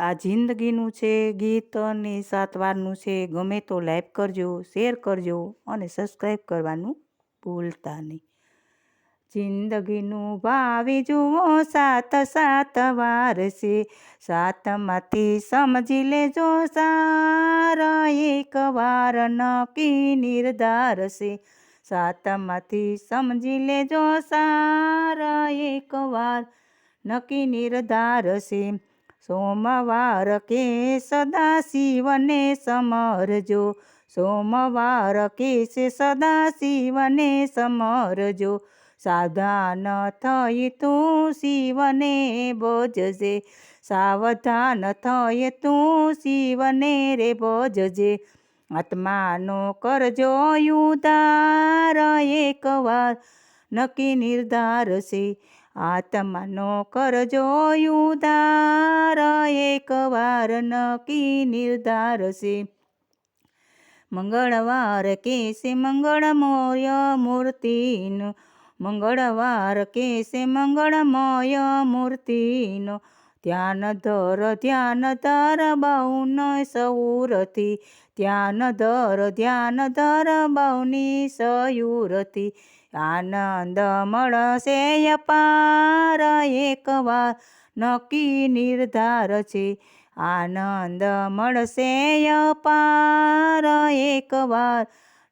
આ જિંદગીનું છે, ગીત અને સાત વારનું છે, ગમે તો લાઈક કરજો, શેર કરજો અને સબસ્ક્રાઈબ કરવાનું ભૂલતા નહીં. જિંદગીનું ભાવી જુઓ, સાત સાત વાર છે. સાતમાંથી સમજી લેજો, સાર એક વાર નક્કી નિર્ધાર છે. સાતમાંથી સમજી લેજો, સાર એક વાર નક્કી નિર્ધાર છે. સોમવાર કે સદા શિવને સમરજો. સોમવાર કે છે સદા શિવને સમરજો. સાવધાન થઈ તું શિવને બોજજે સાવધાન થઈ તું શિવને રે બોજજે આત્માનો કરજો ઉદાર એકવાર નક્કી નિર્ધાર છે આત્માનો કરજો ઉદાર એકવાર નક્કી નિર્ધાર છે મંગળવાર કેસે મંગળમય મૂર્તિનો? મંગળવાર કેસે મંગળમય મૂર્તિનો? ધ્યાન ધર ધ્યાન ધર બહુન સૌરથી ધ્યાન ધર ધ્યાન ધર બહુની સયુરથી. આનંદ મળશે અપાર એકવાર નક્કી નિર્ધાર છે. આનંદ મળશે અપાર એકવાર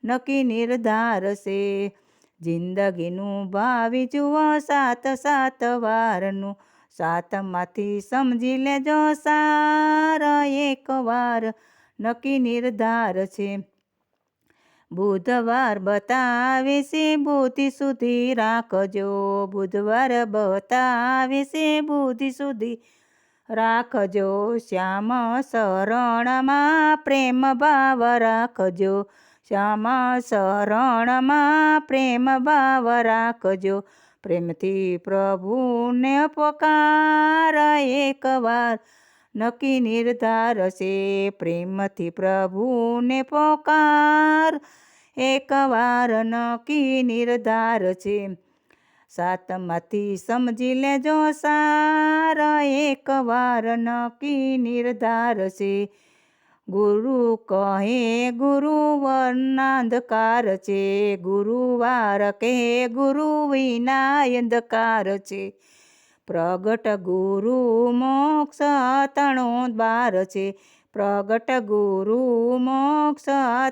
નક્કી નિર્ધાર છે. જિંદગીનું ભાવિ જુઓ, સાત સાત વારનું સાતમાંથી સમજી લેજો સાર, એકવાર નક્કી નિર્ધાર છે. બુધવાર બતાવે છે બુદ્ધિ સુધી રાખજો. બુધવાર બતાવે છે બુદ્ધિ સુધી રાખજો. શ્યામ શરણમાં પ્રેમ ભાવ રાખજો. શ્યામ શરણમાં પ્રેમ ભાવ રાખજો. પ્રેમથી પ્રભુને પકાર એકવાર નક્કી નિર્ધાર છે પ્રેમથી પ્રભુને પોકાર એકવાર નક્કી નિર્ધાર છે. સાતમાંથી સમજી લેજો સાર એકવાર નક્કી નિર્ધાર છે. ગુરુ કહે ગુરુવર્ણાંધકાર છે, ગુરુવાર કહે, ગુરુ વિના અંધકાર છે. પ્રગટ ગુરુ મોક્ષ તણો દ્વાર છે, પ્રગટ ગુરુ મોક્ષ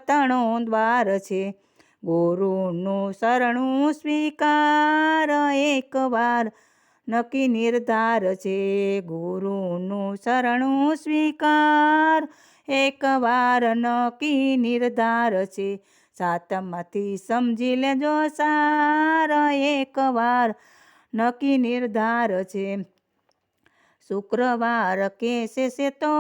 તણો દ્વાર છે. ગુરુનું શરણું સ્વીકાર એકવાર નક્કી નિર્ધાર છે, ગુરુનું શરણું સ્વીકાર એકવાર નક્કી નિર્ધાર છે. સાતમાંથી સમજી લેજો સાર, એકવાર નક્કી નિર્ધાર છે. શુક્રવાર કેસે છે તો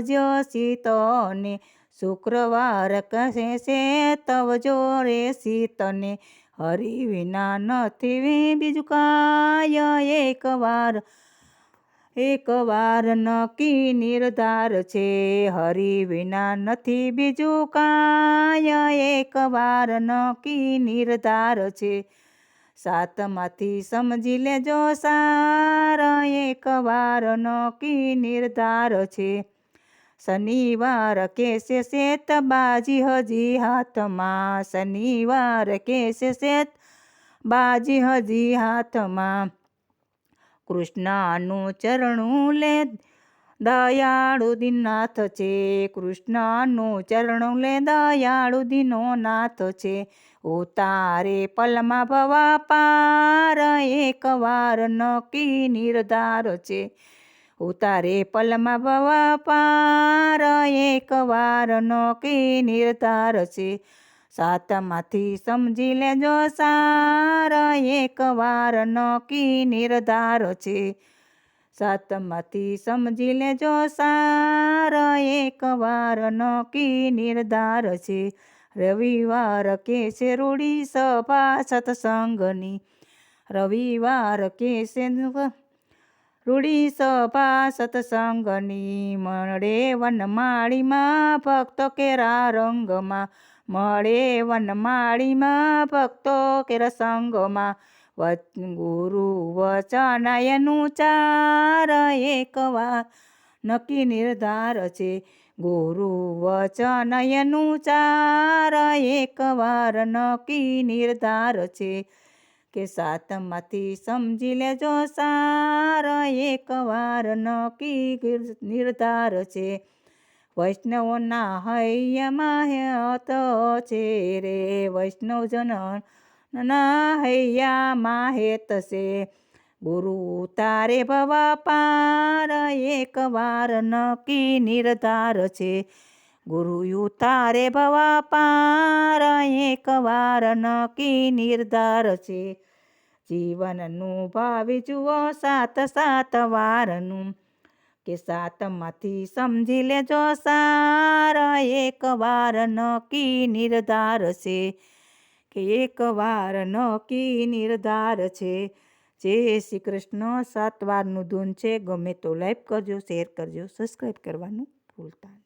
જો તને શુક્રવાર કહે છે તવજો રે સીતને હરી વિના નથી બીજું કાય એકવાર એકવાર નકી નિર્ધાર છે, હરી વિના નથી બીજું કાય એકવાર નકી નિર્ધાર છે, સાતમાંથી સમજી લેજો સાર. એકવાર નકી નિર્ધાર છે, શનિવાર કેસે શેત? બાજી હજી હાથમાં. શનિવાર કેસે શેત? બાજી હજી હાથમાં. કૃષ્ણનું ચરણું લે. દયાળુ દિનાથ છે. કૃષ્ણનું ચરણું લે. દયાળુ દિનો નાથ છે. ઉતારે પલમાં ભવા પાર. એકવાર નકી નિર્ધાર છે. ઉતારે પલમાં ભવા પાર. એકવાર નકી નિર્ધાર છે. સાતમાંથી સમજી લેજો સાર એકવાર નકી નિર્ધાર છે. સાતમાંથી સમજી લેજો સાર એકવાર નકી નિર્ધાર છે. રવિવાર કે છે રૂડી સભા સત્સંગની? રવિવાર કે છે રૂડી સભા સત્સંગની? મળે વનમાળીમાં ભક્તો કેરા રંગમાં? મળે વનમાળીમાં ભક્તો કે રસંગોમાં. ગુરુ વચનાયનું ચાર એકવાર નક્કી નિર્ધાર છે, ગુરુ વચન એનું ચાર એકવાર. નક્કી નિર્ધાર છે કે સાતમાંથી સમજી લેજો સાર એકવાર. નક્કી નિર્ધાર છે વૈષ્ણવના હૈયામાં હત છે રે વૈષ્ણવજન ના હૈયામાં હેત છે ગુરુ તારે ભવા પાર એકવાર નકી નિર્ધાર છે. ગુરુ તારે ભવા પાર એકવાર નકી નિર્ધાર છે. જીવનનું ભાવી જુઓ સાત સાત વારનું. કે સાતમાંથી સમજી લેજો સાર એકવાર નક્કી નિર્ધાર છે. કે એકવાર નક્કી નિર્ધાર છે. જય શ્રી કૃષ્ણ સાત વારનું ધૂન છે, ગમે તો લાઈક કરજો, શેર કરજો, સબસ્ક્રાઈબ કરવાનું ભૂલતા